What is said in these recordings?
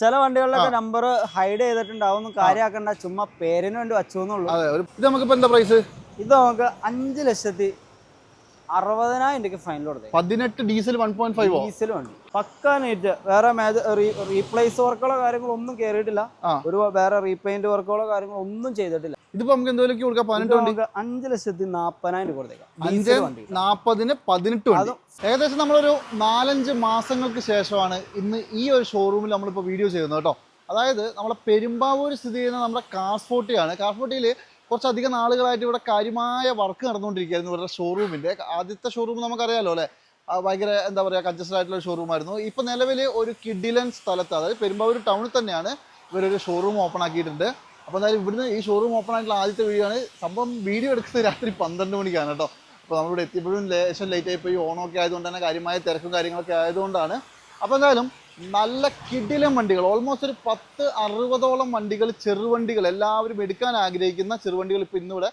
ചില വണ്ടികളിലൊക്കെ number hide ചെയ്തിട്ടുണ്ടാവും. കാര്യമാക്കണ്ട ചുമ്മാ പേരിന് വേണ്ടി വച്ചുന്നുള്ളൂ. ഇത് നമുക്കിപ്പോൾ എന്താ പ്രൈസ് ഇത് നമുക്ക് അഞ്ച് ലക്ഷത്തി അറുപതിനായിരം രൂപ ഫൈനൽ കൊടുത്തേ പതിനെട്ട് diesel one point five diesel വണ്ടി. പക്ക നീറ്റ് വേറെ മേജർ റീപ്ലേസ് വർക്കുകളോ കാര്യങ്ങളോ ഒന്നും കയറിയിട്ടില്ല ഒരു വേറെ റീപെയിന്റ് വർക്കുകളോ കാര്യങ്ങളോ ഒന്നും ചെയ്തിട്ടില്ല. ഇതിപ്പോ നമുക്ക് എന്തോ കൊടുക്കാം? പതിനെട്ട് വണ്ടി. അഞ്ച് ലക്ഷത്തി നാപ്പതിനായിരം കൊടുത്തേക്കാം. അഞ്ച് നാപ്പതിന് പതിനെട്ട് വണ്ടി. ഏകദേശം നമ്മളൊരു നാലഞ്ച് മാസങ്ങൾക്ക് ശേഷമാണ് ഇന്ന് ഈ ഒരു ഷോറൂമിൽ നമ്മളിപ്പോൾ വീഡിയോ ചെയ്യുന്നത് കേട്ടോ. അതായത് നമ്മുടെ പെരുമ്പാവൂർ സ്ഥിതി ചെയ്യുന്ന നമ്മുടെ കാർസ്ഫോർട്ടിയാണ് കാർസ്ഫോർട്ടിയിൽ കുറച്ചധികം നാളുകളായിട്ട് ഇവിടെ കാര്യമായ വർക്ക് നടന്നുകൊണ്ടിരിക്കുകയായിരുന്നു ഇവരുടെ ഷോറൂമിന്റെ ആദ്യത്തെ ഷോറൂം നമുക്കറിയാമല്ലോ അല്ലേ? ഭയങ്കര എന്താ പറയുക കഞ്ചസ്റ്റഡ് ആയിട്ടുള്ള ഷോറൂം ആയിരുന്നു. ഇപ്പോൾ നിലവിൽ ഒരു കിഡിലൻ സ്ഥലത്ത് അതായത് പെരുമ്പാവൂർ ടൗണിൽ തന്നെയാണ് ഇവരൊരു ഷോറൂം ഓപ്പൺ ആക്കിയിട്ടുണ്ട്. അപ്പോൾ എന്തായാലും ഇവിടുന്ന് ഈ ഷോറൂം ഓപ്പൺ ആയിട്ടുള്ള ആദ്യത്തെ വീഡിയോ ആണ്. സംഭവം വീഡിയോ എടുക്കുന്നത് രാത്രി പന്ത്രണ്ട് മണിക്കാണ് കേട്ടോ. അപ്പോൾ നമ്മളിവിടെ എത്തിയപ്പോഴും ലേശം ലേറ്റ് ആയിപ്പോയി ഓണമൊക്കെ ആയതുകൊണ്ട് തന്നെ കാര്യമായ തിരക്കും കാര്യങ്ങളൊക്കെ ആയതുകൊണ്ടാണ്. അപ്പോൾ എന്തായാലും നല്ല കിടിലം വണ്ടികൾ. ഓൾമോസ്റ്റ് ഒരു പത്ത് അറുപതോളം വണ്ടികൾ ചെറുവണ്ടികൾ. എല്ലാവരും എടുക്കാൻ ആഗ്രഹിക്കുന്ന ചെറുവണ്ടികൾ ഇപ്പൊ ഇന്നിവിടെ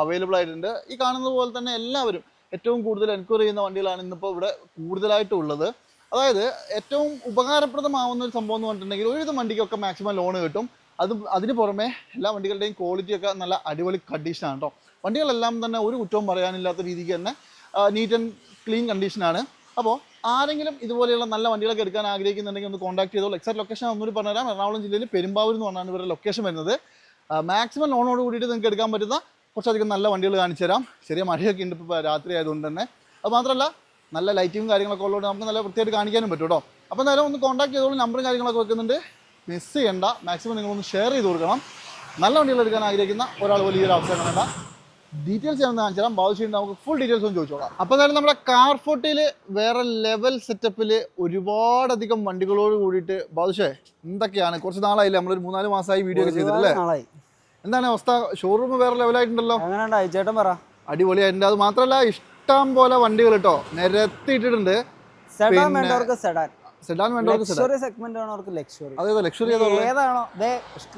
അവൈലബിൾ ആയിട്ടുണ്ട്. ഈ കാണുന്നത് പോലെ തന്നെ എല്ലാവരും ഏറ്റവും കൂടുതൽ എൻക്വയറി ചെയ്യുന്ന വണ്ടികളാണ് ഇന്നിപ്പോൾ ഇവിടെ കൂടുതലായിട്ടുള്ളത് അതായത് ഏറ്റവും ഉപകാരപ്രദമാവുന്ന ഒരു സംഭവം എന്ന് പറഞ്ഞിട്ടുണ്ടെങ്കിൽ ഒരുവിധം വണ്ടിക്കൊക്കെ മാക്സിമം ലോൺ കിട്ടും. അത് അതിന് പുറമെ എല്ലാ വണ്ടികളുടെയും ക്വാളിറ്റി ഒക്കെ നല്ല അടിപൊളി കണ്ടീഷനാണ് കേട്ടോ വണ്ടികളെല്ലാം തന്നെ ഒരു കുറ്റവും പറയാനില്ലാത്ത രീതിക്ക് തന്നെ നീറ്റ് ആൻഡ് ക്ലീൻ കണ്ടീഷനാണ് അപ്പോൾ ആരെങ്കിലും ഇതുപോലെയുള്ള നല്ല വണ്ടികളൊക്കെ എടുക്കാൻ ആഗ്രഹിക്കുന്നുണ്ടെങ്കിൽ ഒന്ന് കോൺടാക്ട് ചെയ്തോളൂ. എക്സാക്ട് ലൊക്കേഷൻ ഒന്നുകൂടി പറഞ്ഞുതരാം. എറണാകുളം ജില്ലയിൽ പെരുമ്പാവൂർ എന്ന് പറഞ്ഞാണ് ഇവരുടെ ലൊക്കേഷൻ വരുന്നത്. മാക്സിമം ലോണോട് കൂടിയിട്ട് നിങ്ങൾക്ക് എടുക്കാൻ പറ്റുന്ന കുറച്ചധികം നല്ല വണ്ടികൾ കാണിച്ചു തരാം. ചെറിയ മഴയൊക്കെ ഉണ്ട് ഇപ്പോൾ രാത്രി ആയതുകൊണ്ട് തന്നെ. അത് മാത്രമല്ല നല്ല ലൈറ്റിങ്ങും കാര്യങ്ങളൊക്കെ ഉള്ളതുകൊണ്ട് നമുക്ക് നല്ല വൃത്തിയായിട്ട് കാണിക്കാനും പറ്റും കേട്ടോ അപ്പോൾ എന്തായാലും ഒന്ന് കോൺടാക്ട് ചെയ്തോളൂ. നമ്പറും കാര്യങ്ങളൊക്കെ വെക്കുന്നുണ്ട്. മിസ് ചെയ്യേണ്ട. മാക്സിമം നിങ്ങളൊന്ന് ഷെയർ ചെയ്ത് കൊടുക്കണം. നല്ല വണ്ടികൾ എടുക്കാൻ ആഗ്രഹിക്കുന്ന ഒരാൾ പോലും ഈ ഒരു അവസരം വേണ്ട. ഡീറ്റെയിൽസ് ഞാൻ കാണിച്ചു തരാം. ബാധിച്ചിട്ട് നമുക്ക് ഫുൾ ഡീറ്റെയിൽസ് ഒന്ന് ചോദിച്ചോളാം. അപ്പോൾ എന്തായാലും നമ്മുടെ കാർ ഫോർട്ടിയിൽ വേറെ ലെവൽ സെറ്റപ്പിൽ ഒരുപാടധികം വണ്ടികളോട് കൂടിയിട്ട് ബാദുഷേ എന്തൊക്കെയാണ്? കുറച്ച് നാളായില്ലേ? നമ്മളൊരു മൂന്നാൽ മാസമായി വീഡിയോ ഒക്കെ ചെയ്തിട്ടില്ലേ? എന്താണ് അവസ്ഥ? ഷോറൂം വേറെ ലെവലായിട്ടുണ്ടല്ലോ അങ്ങനെ ചേട്ടൻ പറ. അടിപൊളിയായിട്ടുണ്ട് അത് മാത്രമല്ല ഇഷ്ടം പോലെ വണ്ടികൾ കേട്ടോ. നിരത്തിയിട്ടിട്ടുണ്ട്. സെഡാൻ വേണ്ടവർക്ക് സെഡാൻ സെഡാൻ വേണ്ടവർക്ക് ലക്ഷറി സെഗ്മെന്റ് വേണവർക്ക് ലക്ഷറി അതെ ലക്ഷറി ഏതാണോ ദേ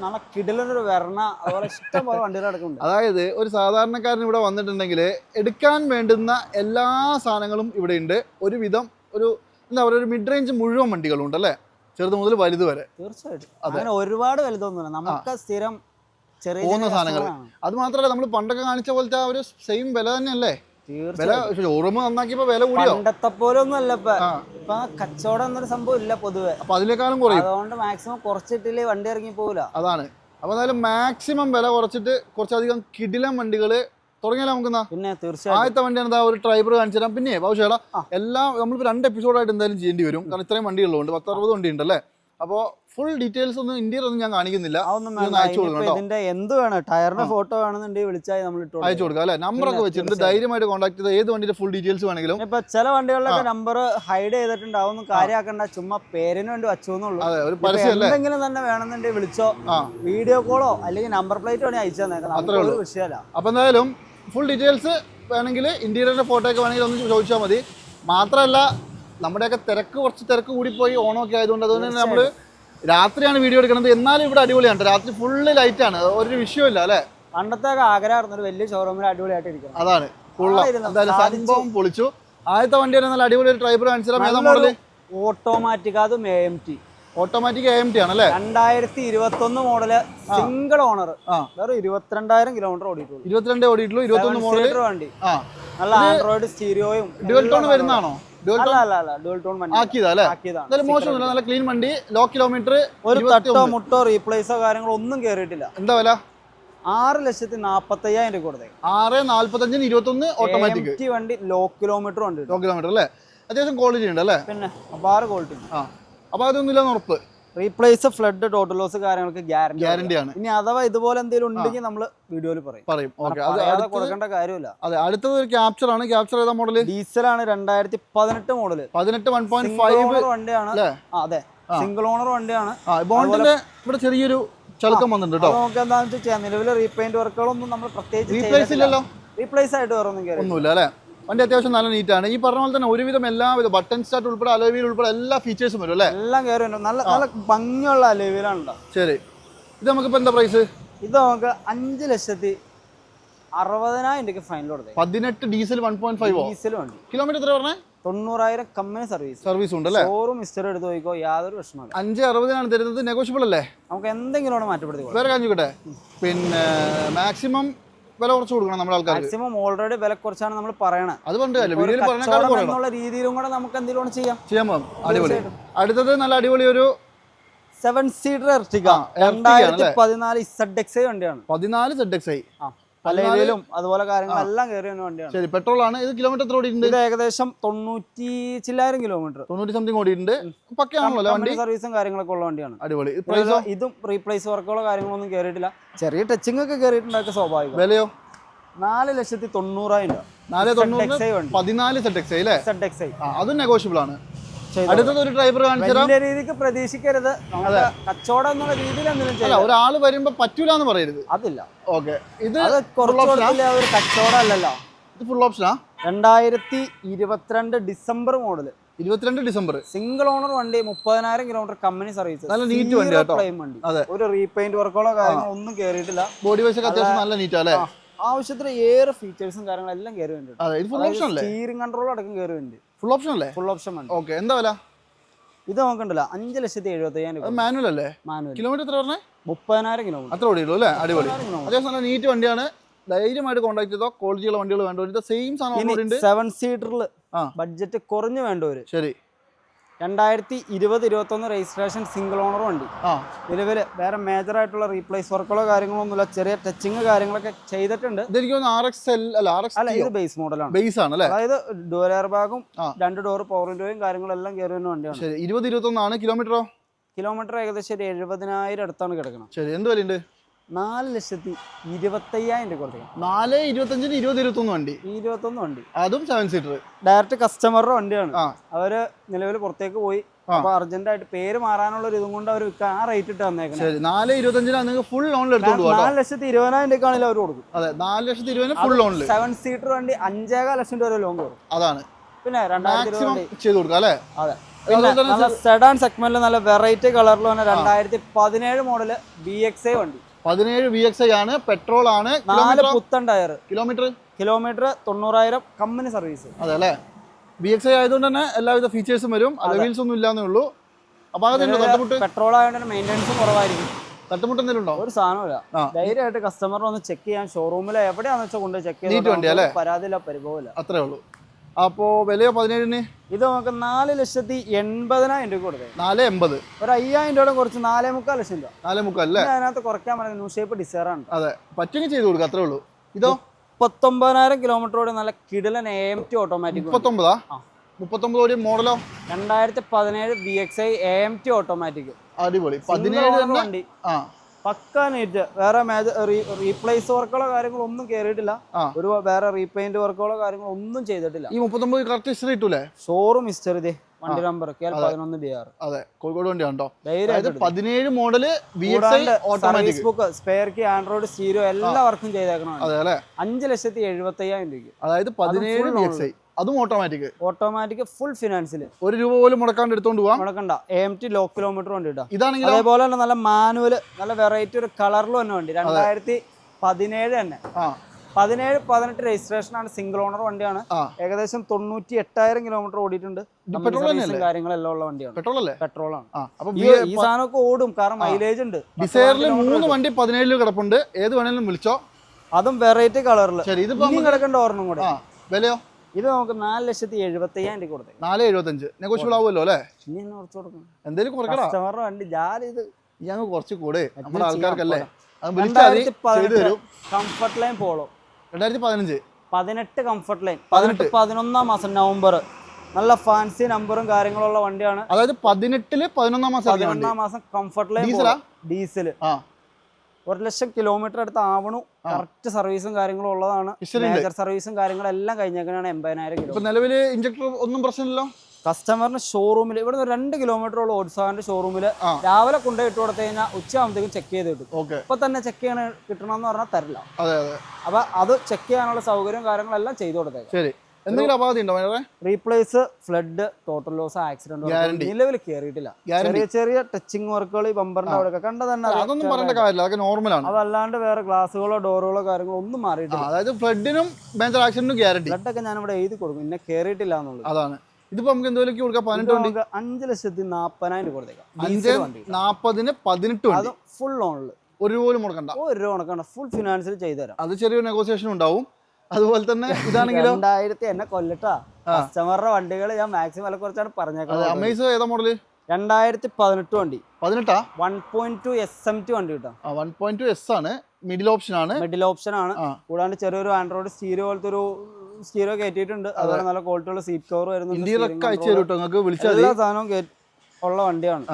നല്ല കിടലൊരു വരണ അതുപോലെ ഇഷ്ടം പോലെ വണ്ടികൾ കിടക്കുന്നുണ്ട് അതായത് ഒരു സാധാരണക്കാരൻ ഇവിടെ വന്നിട്ടുണ്ടെങ്കിൽ എടുക്കാൻ വേണ്ടുന്ന എല്ലാ സാധനങ്ങളും ഇവിടെ ഉണ്ട്. ഒരുവിധം ഒരു എന്താ പറയുക ഒരു മിഡ് റേഞ്ച് മുഴുവൻ വണ്ടികളും ഉണ്ട് അല്ലേ? ചെറുത് മുതൽ വലുത് വരെ. തീർച്ചയായിട്ടും. അങ്ങനെ ഒരുപാട് വലുതൊന്നുമില്ല. നമുക്ക് സ്ഥിരം ചെറിയ പോകുന്ന സാധനങ്ങൾ. അത് മാത്രമല്ല നമ്മൾ പണ്ടൊക്കെ കാണിച്ച പോലത്തെ ആ ഒരു സെയിം വില തന്നെയല്ലേ? ഷോറൂം വില പണ്ടത്തെ പോലെ ഒന്നും അല്ല ഇപ്പൊ കച്ചവടം എന്നൊരു സംഭവം ഇല്ല പൊതുവെ. അപ്പൊ അതിനേക്കാളും കുറയും. അതുകൊണ്ട് മാക്സിമം കുറച്ചിട്ടില്ലേ വണ്ടി ഇറങ്ങി പോകില്ല അതാണ്. അപ്പൊ എന്തായാലും മാക്സിമം വില കുറച്ചിട്ട് കുറച്ചധികം കിടിലം വണ്ടികൾ തുടങ്ങിയാലോ നമുക്ക് പിന്നെ തീർച്ചയായും ആദ്യത്തെ വണ്ടിയാണ് എന്താ? ഒരു ഡ്രൈവർ കാണിച്ചു തരാം. പിന്നെ ബാബുഷേടാ. എല്ലാം നമ്മളിപ്പോ രണ്ട് എപ്പിസോഡായിട്ട് എന്തായാലും ചെയ്യേണ്ടി വരും. കാരണം ഇത്രയും വണ്ടികളുണ്ട് പത്തറുപത് വണ്ടി ഉണ്ടല്ലേ? അപ്പോൾ ഫുൾ ഡീറ്റെയിൽസ് ഒന്നും ഇന്ത്യയിൽ ഒന്നും ഞാൻ കാണിക്കുന്നില്ല. അയച്ചു കൊടുക്കണം ഇതിന്റെ എന്ത് വേണം? ടയറിന്റെ ഫോട്ടോ വേണമെന്നുണ്ടെങ്കിൽ വിളിച്ചാൽ നമ്മൾ അയച്ചു കൊടുക്കാം അല്ലേ? നമ്പറൊക്കെ ഒക്കെ വെച്ചിട്ടുണ്ട്. ധൈര്യമായിട്ട് കോൺടാക്ട് ചെയ്ത് ഏത് വണ്ടിയുടെ ഫുൾ ഡീറ്റെയിൽസ് വേണമെങ്കിലും. ഇപ്പൊ ചില വണ്ടികളിലൊക്കെ നമ്പർ ഹൈഡ് ചെയ്തിട്ടുണ്ടാവും കാര്യമാക്കണ്ട. ചുമ്മാ പേരിന് വേണ്ടി വച്ചുന്നുള്ളൂ. എന്തെങ്കിലും തന്നെ വേണമെന്നുണ്ടെങ്കിൽ വിളിച്ചോ വീഡിയോ കോളോ അല്ലെങ്കിൽ നമ്പർ പ്ലേറ്റ് വേണേ അയച്ചു തന്നേക്കാം വിഷയമല്ല. അപ്പോൾ എന്തായാലും ഫുൾ ഡീറ്റെയിൽസ് വേണമെങ്കിൽ ഇന്റീരിയറിന്റെ ഫോട്ടോ ഒക്കെ വേണമെങ്കിൽ ഒന്ന് ചോദിച്ചാൽ മതി. മാത്രമല്ല നമ്മുടെയൊക്കെ തിരക്ക് കുറച്ച് തിരക്ക് കൂടിപ്പോയി ഓണമൊക്കെ ആയതുകൊണ്ട് അതുകൊണ്ട് തന്നെ നമ്മൾ രാത്രിയാണ് വീഡിയോ എടുക്കുന്നത്. എന്നാലും ഇവിടെ അടിപൊളിയാണ്. രാത്രി ഫുള്ള് ആണ്. ഒരു വിഷയമില്ല അല്ലേ? പണ്ടത്തെ ആഗ്രഹമായിരുന്നു. ഒരു വലിയ ഷോറൂമിൽ അടിപൊളിയായിട്ട് ഇരിക്കുന്നത് അതാണ്. എന്തായാലും സംഭവം പൊളിച്ചു. ആദ്യത്തെ വണ്ടി നല്ല അടിപൊളി ഒരു ഡ്രൈവർ കാണിച്ചാൽ ഏതാ മോഡൽ ഓട്ടോമാറ്റിക് അതും A M T automatic A M T ആണല്ലേ രണ്ടായിരത്തി ഇരുപത്തി ഒന്ന് മോഡൽ സിംഗിൾ ഓണർ. വേറെ ഇരുപത്തിരണ്ടായിരം കിലോമീറ്റർ ഓടിയിട്ടുള്ളൂ. ഇരുപത്തിരണ്ട് ഓടിയിട്ടുള്ളൂ ഇരുപത്തൊന്ന് മോഡൽ വണ്ടി. നല്ല ആൻഡ്രോയിഡ് സ്റ്റീരിയോയും ഡ്യുവൽ ടോൺ വരുന്നതാണോ? മോശമൊന്നുമില്ല നല്ല ക്ലീൻ വണ്ടി. ലോ കിലോമീറ്റർ ഒരു തട്ടോ മുട്ടോ റീപ്ലേസോ കാര്യങ്ങളോ ഒന്നും കേറിയിട്ടില്ല. എന്താ വില? ആറ് ലക്ഷത്തി നാപ്പത്തി അയ്യായിരം രൂപ കൊടുത്തേ. ആറ് നാല്പത്തഞ്ചിന് ഇരുപത്തൊന്ന് ഓട്ടോമാറ്റിക് വണ്ടി ലോ കിലോമീറ്റർ വണ്ടി ലോ കിലോമീറ്റർ അല്ലേ? അത്യാവശ്യം ക്വാളിറ്റി ഉണ്ട് അല്ലേ? പിന്നെ അപാറ് ക്വാളിറ്റി ആ. അപ്പോൾ അതൊന്നുമില്ലെന്ന് ഉറപ്പ്. റീപ്ലേസ് ഫ്ലഡ് ടോട്ടൽ ലോസ് കാര്യങ്ങൾക്ക് ഗ്യാരണ്ടി ആണ്. ഇനി അഥവാ ഇതുപോലെ എന്തെങ്കിലും ഉണ്ടെങ്കിൽ നമ്മൾ വീഡിയോയിൽ പറയും. പറയും. ഓക്കെ അത് പറയാതെ കൊടുക്കേണ്ട കാര്യമില്ല. അതെ അടുത്തത് ഒരു ക്യാപ്ചർ ആണ്. ക്യാപ്ചർ ഏതാ ഡീസൽ ആണ് രണ്ടായിരത്തി പതിനെട്ട് മോഡൽ പതിനെട്ട് വൺ പോയിന്റ് ഫൈവ് വണ്ടിയാണ്. അതെ. സിംഗിൾ ഓണർ വണ്ടിയാണ്. ബോണ്ടിന്റെ ഇവിടെ ചെറിയൊരു ചളുക്കം വന്നിട്ടുണ്ട് നമുക്ക് എന്താണെന്ന് വെച്ചാൽ നിലവിലെ റീപെയിന്റ് വർക്കുകളൊന്നും നമ്മൾ പ്രത്യേകിച്ച് റീപ്ലേസ് ഇല്ലല്ലോ. റീപ്ലേസ് ആയിട്ട് വേറെ ഒന്നും ഒന്നുമില്ല അല്ലേ? വണ്ടി അത്യാവശ്യം നല്ല നീറ്റാണ് ഈ പറഞ്ഞ പോലെ തന്നെ ഒരുവിധം എല്ലാവിധ ബട്ടൺ സ്റ്റാർട്ട് ഉൾപ്പെടെ അലോവിയിൽ ഉൾപ്പെടെ എല്ലാ ഫീച്ചേഴ്സും വരും അല്ലേ? എല്ലാം കയറി നല്ല നല്ല ഭംഗിയുള്ള അലവിലാണല്ലോ ശരി. ഇത് നമുക്കിപ്പോൾ എന്താ പ്രൈസ് ഇത് നമുക്ക് അഞ്ച് ലക്ഷത്തി അറുപതിനായിരം രൂപ ഫൈനൽ കൊടുത്തേ പതിനെട്ട് diesel one point five diesel വണ്ടി. കിലോമീറ്റർ എത്ര പറഞ്ഞേ? തൊണ്ണൂറായിരം കമ്പനി സർവീസ് സർവീസ് ഉണ്ട് അല്ലേ? ഷോറൂം മിസ്റ്റർ എടുത്ത് നോക്കിക്കോ യാതൊരു പ്രശ്നമില്ല അഞ്ച് അറുപതിനാണ് തരുന്നത് നെഗോഷ്യബിൾ അല്ലേ? നമുക്ക് എന്തെങ്കിലും മാറ്റപ്പെടുത്തി വേറെ കാണിക്കട്ടെ പിന്നെ മാക്സിമം വില കുറച്ച് കൊടുക്കണം നമ്മുടെ ആൾക്കാർ മാക്സിമം ഓൾറെഡി വില കുറച്ചാണ് നമ്മൾ പറയണത് അത് പണ്ട് എന്നുള്ള രീതിയിലും കൂടെ നമുക്ക് എന്തെങ്കിലും ചെയ്യാം? ചെയ്യാൻ പോകും അടിപൊളി. അടുത്തത് നല്ല അടിപൊളി ഒരു സെവൻ സീറ്റർ എർട്ടിക്ക ആ, രണ്ടായിരത്തി പതിനാല് സെഡ് എക്സ് ഐ വണ്ടിയാണ്. പതിനാല് സെഡ് എക്സ് ഐ ആ പലയിലും അതുപോലെ കാര്യങ്ങളെല്ലാം കയറി വരുന്ന വണ്ടിയാണ്. ശരി പെട്രോൾ ആണ് ഇത് കിലോമീറ്റർ എത്ര ഓടിയിട്ടുണ്ട്? ഇത് ഏകദേശം തൊണ്ണൂറ്റി ചില്ലായിരം കിലോമീറ്റർ തൊണ്ണൂറ്റി സംതിങ് ഓടിയിട്ടുണ്ട്. പക്കയാണല്ലോ വണ്ടി? സർവീസും കാര്യങ്ങളൊക്കെ ഉള്ള വണ്ടിയാണ്. അടിപൊളി. ഇതും റീപ്ലേസ് വർക്കുകളോ കാര്യങ്ങളൊന്നും കയറിയിട്ടില്ല ചെറിയ ടച്ചിങ് ഒക്കെ കയറിയിട്ടുണ്ടാക്കുക സ്വാഭാവികം. വിലയോ? നാല് ലക്ഷത്തി തൊണ്ണൂറായിരം രൂപ. നാല് തൊണ്ണൂറ് പതിനാല് സെറ്റ് എക്സ് ഐ അല്ലേ? സെറ്റ് എക്സ് ഐ അതും നെഗോഷ്യബിൾ ആണ്. അടുത്തത് ഒരു ഡ്രൈവർ കാണിച്ചു തരാം. രീതിക്ക് പ്രതീക്ഷിക്കരുത്. കച്ചവടം എന്നുള്ള രീതിയിൽ എന്തെങ്കിലും ചെയ്യാം ഒരാൾ വരുമ്പോ പറ്റൂല എന്ന് പറയരുത്. അതില്ല. ഓക്കെ. ഇത് ഒരു കച്ചവടം അല്ലല്ലോ. ഇത് ഫുൾ ഓപ്ഷനാ രണ്ടായിരത്തി ഇരുപത്തിരണ്ട് ഡിസംബർ മോഡൽ ഇരുപത്തിരണ്ട് ഡിസംബർ. സിംഗിൾ ഓണർ വണ്ടി മുപ്പതിനായിരം കിലോമീറ്റർ കമ്പനി സർവീസ് നല്ല നീറ്റ് വണ്ടി കേട്ടോ. വണ്ടി. ഒരു റീപെയിന്റ് വർക്കുകളോ കാര്യങ്ങളോ ഒന്നും കേറിയിട്ടില്ല. ബോഡി വൈസ് അത്യാവശ്യം നല്ല നീറ്റാ അല്ലേ? ആവശ്യത്തിന് ഏറെ ഫീച്ചേഴ്സും കാര്യങ്ങളും എല്ലാം കയറി വേണ്ടി സ്റ്റീറിംഗ് കൺട്രോൾ അടക്കം കേറി വേണ്ടി ഫുൾ ഓപ്ഷൻ അല്ലേ? ഫുൾ ഓപ്ഷൻ വണ്ടി ഓക്കെ എന്താ വില? ഇത് നോക്കണ്ടല്ലോ അഞ്ച് ലക്ഷത്തി എഴുപത്തി അയ്യായിരം രൂപ. മാനുവൽ അല്ലേ? മാനുവൽ കിലോമീറ്റർ എത്ര പറഞ്ഞേ? മുപ്പതിനായിരം കിലോമീറ്റർ അത്ര ഓടിയുള്ളൂ അല്ലേ? അടിപൊളി. അതേസമയം അത്യാവശ്യം നല്ല നീറ്റ് വണ്ടിയാണ്. ധൈര്യമായിട്ട് കോൺടാക്ട് ചെയ്തോ? ക്വാളിറ്റിയുള്ള വണ്ടികൾ വേണ്ടവർ സെയിം സാധനം സെവൻ സീറ്ററിൽ. ബഡ്ജറ്റ് കുറഞ്ഞു വേണ്ടവര്. ശരി. രണ്ടായിരത്തി ഇരുപത് ഇരുപത്തൊന്ന് രജിസ്ട്രേഷൻ സിംഗിൾ ഓണർ വണ്ടി. ആ. നിലവിൽ വേറെ മേജർ ആയിട്ടുള്ള റീപ്ലേസ് വർക്കുകളോ കാര്യങ്ങളോ ഒന്നുമില്ല ചെറിയ ടച്ചിങ് കാര്യങ്ങളൊക്കെ ചെയ്തിട്ടുണ്ട്. അല്ല ഇത് ബേസ് മോഡലാണ് ബേസ് ആണ്. അല്ലേ? അതായത് ഡോർ എയർ ബാഗും രണ്ട് ഡോർ പവർ വിൻഡോയും കാര്യങ്ങളെല്ലാം കയറി വരുന്ന വണ്ടിയാണ്. ഇരുപത് ഇരുപത്തൊന്നാണ്. കിലോമീറ്ററോ കിലോമീറ്റർ ഏകദേശം ഒരു എഴുപതിനായിരം അടുത്താണ് കിടക്കുന്നത്. ശരി എന്ത് വിലയുണ്ട്? നാല് ലക്ഷത്തി ഇരുപത്തയ്യായിരം രൂപ കൊടുത്തേക്കാം നാല് ഇരുപത്തഞ്ചിന് ഇരുപത് ഇരുപത്തൊന്ന് വണ്ടി. ഇരുപത്തൊന്ന് വണ്ടി. അതും സെവൻ സീറ്റർ ഡയറക്റ്റ് കസ്റ്റമറുടെ വണ്ടിയാണ്. അവർ നിലവിൽ പുറത്തേക്ക് പോയി. അപ്പൊ അർജന്റ് ആയിട്ട് പേര് മാറാനുള്ള ഒരു ഇതും കൊണ്ട് അവർ വിൽക്കാൻ ആ റേറ്റ് ഇട്ട് തന്നേക്കണേ. ശരി. നാല് ഇരുപത്തഞ്ചിനാണ് നിങ്ങൾക്ക് ഫുൾ ലോണിൽ എടുത്തോണ്ട് പോകാം നാല് ലക്ഷത്തി ഇരുപതിനായിരം രൂപയാണെങ്കിൽ അവർ കൊടുക്കും. അതെ നാല് ലക്ഷത്തി ഇരുപതിന് ഫുൾ ലോണിൽ സെവൻ സീറ്റർ വണ്ടി അഞ്ചേകാൽ ലക്ഷം രൂപ ലോൺ കൊടുക്കും. അതാണ്. പിന്നെ രണ്ടായിരത്തി ചെയ്ത് കൊടുക്കാം അല്ലേ? അതെ. തന്നെ സെഡാൻ സെഗ്മെന്റിൽ നല്ല വെറൈറ്റി കളറിൽ വന്ന രണ്ടായിരത്തി പതിനേഴ് മോഡൽ ബി എക്സ് ഐ വണ്ടി. പതിനേഴ് വി എക്സ് ഐ ആണ് പെട്രോൾ ആണ്. നാല് കിലോമീറ്റർ പുത്തൻ ടയർ. കിലോമീറ്റർ കിലോമീറ്റർ തൊണ്ണൂറായിരം കമ്പനി സർവീസ് അതെ അല്ലേ? വി എക്സ് ഐ ആയതുകൊണ്ട് തന്നെ എല്ലാവിധ ഫീച്ചേഴ്സും വരും. അലവീൽസ് ഒന്നും ഇല്ലാന്നേ ഉള്ളൂ. അപ്പൊ അകത്തുണ്ടോ തട്ടുമുട്ട്? പെട്രോൾ ആയതുകൊണ്ട് മെയിന്റെനൻസും കുറവായിരിക്കും. തട്ടുമുട്ട് എന്തെങ്കിലും ഉണ്ടോ ഒരു സാധനമില്ല. ധൈര്യമായിട്ട് കസ്റ്റമറിനെ ഒന്ന് ചെക്ക് ചെയ്യാൻ ഷോറൂമിൽ എവിടെയാണെന്ന് വെച്ചാൽ കൊണ്ട് ചെക്ക് ചെയ്യാൻ? പരാതിയില്ല പരിഭവമില്ല. അത്രേ ഉള്ളൂ. അപ്പോ വിലയോ പതിനേഴിന്? ഇത് നമുക്ക് നാല് ലക്ഷത്തി എൺപതിനായിരം രൂപ കൊടുത്തേ. നാല് എൺപത്. ഒരു അയ്യായിരം രൂപ കുറച്ച് നാലേ മുക്കാൽ ലക്ഷം രൂപ. നാലേ മുക്കാൽ അല്ലേ? അതിനകത്ത് കുറയ്ക്കാൻ പറയുന്നത് ന്യൂ ഷേപ്പ് ഡിസൈറാണ് അതെ. പറ്റുമെങ്കിൽ ചെയ്തു കൊടുക്കുക അത്രേ ഉള്ളൂ. ഇതോ? മുപ്പത്തൊമ്പതിനായിരം കിലോമീറ്ററോട് നല്ല കിടലൻ എ ടി ഓട്ടോമാറ്റിക് മുപ്പത്തൊമ്പതാ. മുപ്പത്തൊമ്പത് കോടി മോഡലോ? രണ്ടായിരത്തി പതിനേഴ് B X I A T automatic അടിപൊളി. പതിനേഴ് വണ്ടി. ആ. പക്ക നീറ്റ് വേറെ റീപ്ലേസ് വർക്കുകളോ കാര്യങ്ങളോ ഒന്നും കയറിയിട്ടില്ല ഒരു വേറെ റീപെയിന്റ് വർക്കുകളോ കാര്യങ്ങളോ ഒന്നും ചെയ്തിട്ടില്ല. ഈ മുപ്പത്തൊമ്പത് കറക്റ്റ് ഹിസ്റ്ററി കിട്ടൂലേ? ഷോറൂം ഹിസ്റ്ററി ഇതേ വണ്ടി നമ്പർ കെ എൽ പതിനൊന്ന് ബി ആർ അതെ. കോഴിക്കോട് വണ്ടി ഉണ്ടോ പതിനേഴ് model service book spare key Android stereo എല്ലാ വർക്കും ചെയ്തേക്കണം അഞ്ച് ലക്ഷത്തി എഴുപത്തി അയ്യായിരം രൂപയ്ക്ക്. അതായത് പതിനേഴ് അതും ഓട്ടോമാറ്റിക് ഓട്ടോമാറ്റിക് ഫുൾ ഫിനാൻസിൽ ഒരു രൂപ പോലും മുടക്കാണ്ട് എടുത്തോണ്ട് പോവാം. മുടക്കണ്ട. എ ടി ലോ കിലോമീറ്റർ വണ്ടി ഇട്ടാ ഇതാണെങ്കിൽ അതേപോലെ തന്നെ നല്ല മാനുവൽ നല്ല വെറൈറ്റി ഒരു കളറിലും തന്നെ വണ്ടി. രണ്ടായിരത്തി പതിനേഴ് തന്നെ. പതിനേഴ് പതിനെട്ട് രജിസ്ട്രേഷൻ ആണ് സിംഗിൾ ഓണർ വണ്ടിയാണ്. ഏകദേശം തൊണ്ണൂറ്റി എട്ടായിരം കിലോമീറ്റർ ഓടിയിട്ടുണ്ട്? കാര്യങ്ങളെല്ലാം ഉള്ള വണ്ടിയാണ്. പെട്രോൾ അല്ലേ? പെട്രോൾ ആണ്. ഈ സാധനമൊക്കെ ഓടും. കാരണം മൈലേജ് ഉണ്ട്. ഡിസൈറിൽ മൂന്ന് വണ്ടി പതിനേഴിൽ കിടപ്പുണ്ട്. ഏത് വേണേലും വിളിച്ചോ. അതും വെറൈറ്റി കളറിൽ കിടക്കേണ്ട ഓർണം കൂടെ. വിലയോ? ഇത് നമുക്ക് നാല് ലക്ഷത്തി എഴുപത്തി അയ്യായിരം രൂപ കൊടുത്തേ നാല് എഴുപത്തഞ്ച്. നെഗോഷ്യബിൾ ആവുമല്ലോ അല്ലേ? ഇനി എന്നെ കുറച്ച് കൊടുക്കണം. എന്തേലും കുറയ്ക്കടാ കസ്റ്റമറുടെ വണ്ടി ഞാൻ ഇത് ഞങ്ങൾ കുറച്ച് കൂടെ. നമ്മുടെ ആൾക്കാർക്കല്ലേ. രണ്ടായിരത്തി പതിനെട്ട് കംഫർട്ട് ലൈൻ പോളോ രണ്ടായിരത്തി പതിനഞ്ച്. പതിനെട്ട് കംഫർട്ട് ലൈൻ പതിനെട്ട്. പതിനൊന്നാം മാസം നവംബർ. നല്ല ഫാൻസി നമ്പറും കാര്യങ്ങളുള്ള വണ്ടിയാണ്. അതായത് പതിനെട്ടിൽ പതിനൊന്നാം മാസം പതിനൊന്നാം മാസം കംഫർട്ട് ലൈൻ ഡീസൽ ആ. ഒരു ലക്ഷം കിലോമീറ്റർ അടുത്ത് ആവണു. കറക്റ്റ് സർവീസും കാര്യങ്ങളും ഉള്ളതാണ്. മേജർ സർവീസും കാര്യങ്ങളെല്ലാം കഴിഞ്ഞേക്കാണ് എൺപതിനായിരം കിലോ നിലവിൽ ഇഞ്ചക്ടർ ഒന്നും പ്രശ്നമില്ലല്ലോ? കസ്റ്റമറിന് ഷോറൂമിൽ ഇവിടെ നിന്ന് രണ്ട് കിലോമീറ്ററോളം ഓട്സാറിന്റെ ഷോറൂമിൽ രാവിലെ കൊണ്ടുപോയി ഇട്ട് കൊടുത്തു കഴിഞ്ഞാൽ ഉച്ചയാകുമ്പോഴത്തേക്കും ചെക്ക് ചെയ്ത് കിട്ടും. ഇപ്പൊ തന്നെ ചെക്ക് ചെയ്യണ കിട്ടണമെന്ന് പറഞ്ഞാൽ തരില്ല. അപ്പൊ അത് ചെക്ക് ചെയ്യാനുള്ള സൗകര്യവും കാര്യങ്ങളെല്ലാം ചെയ്തു കൊടുത്തേക്കാം. ശരി. എന്തെങ്കിലും അപാധി ഉണ്ടോ വേറെ replace flood total loss accident Guarantee. നിലവിൽ കയറിയിട്ടില്ല ചെറിയ ചെറിയ ടച്ചിങ് വർക്കുകൾ ഈ ബമ്പറിന്റെ അവിടെ കണ്ട തന്നെ അതൊന്നും പറയേണ്ട കാര്യമില്ല അതൊക്കെ നോർമലാണ് അതല്ലാണ്ട് വേറെ ഗ്ലാസുകളോ ഡോറുകളോ കാര്യങ്ങളോ ഒന്നും മാറിയിട്ടില്ല. അതായത് ഫ്ലഡിനും മേജർ ആക്സിഡന്റിനും ഗ്യാരണ്ടി ഫ്ലഡ് ഒക്കെ ഞാൻ ഇവിടെ എഴുതി കൊടുക്കും പിന്നെ കയറിയിട്ടില്ല എന്നുള്ളത്. അതാണ്. ഇതിപ്പോ നമുക്ക് എന്തെങ്കിലും കൊടുക്കാം? പതിനെട്ട് അഞ്ച് ലക്ഷത്തി നാപ്പതിനായിരം രൂപ കൊടുത്തേക്കാം. അഞ്ച് നാപ്പതിന് പതിനെട്ട് അത് ഫുൾ ഓണിൽ ഒരു പോലും മുടക്കണ്ട. ഒരു രൂപ മുടക്കണ്ട. ഫുൾ ഫിനാൻസിൽ ചെയ്തുതരാം. അത് ചെറിയൊരു നെഗോസിയേഷൻ ഉണ്ടാവും. അതുപോലെ തന്നെ ഇതാണെങ്കിലും? രണ്ടായിരത്തി എന്നെ കൊല്ലട്ടാ. കസ്റ്റമറുടെ വണ്ടികൾ ഞാൻ മാക്സിമം വില കുറച്ചാണ് പറഞ്ഞേക്കുന്നത് അമേസ് ഏതാ മോഡൽ രണ്ടായിരത്തി പതിനെട്ട് വണ്ടി. പതിനെട്ടാ? One point two S M T വണ്ടി കിട്ടാം വൺ പോയിന്റ് ടു എസ് ആണ്. മിഡിൽ ഓപ്ഷൻ ആണ്. മിഡിൽ ഓപ്ഷൻ ആണ്. കൂടാണ്ട് ചെറിയൊരു ആൻഡ്രോയിഡ് സ്റ്റീരിയോ പോലത്തെ ഒരു സ്റ്റീരിയോ കയറ്റിയിട്ടുണ്ട് അതുപോലെ നല്ല ക്വാളിറ്റി ഉള്ള സീറ്റ് കവർ വരുന്നുണ്ട് എല്ലാ സാധനവും ഉള്ള വണ്ടിയാണ്.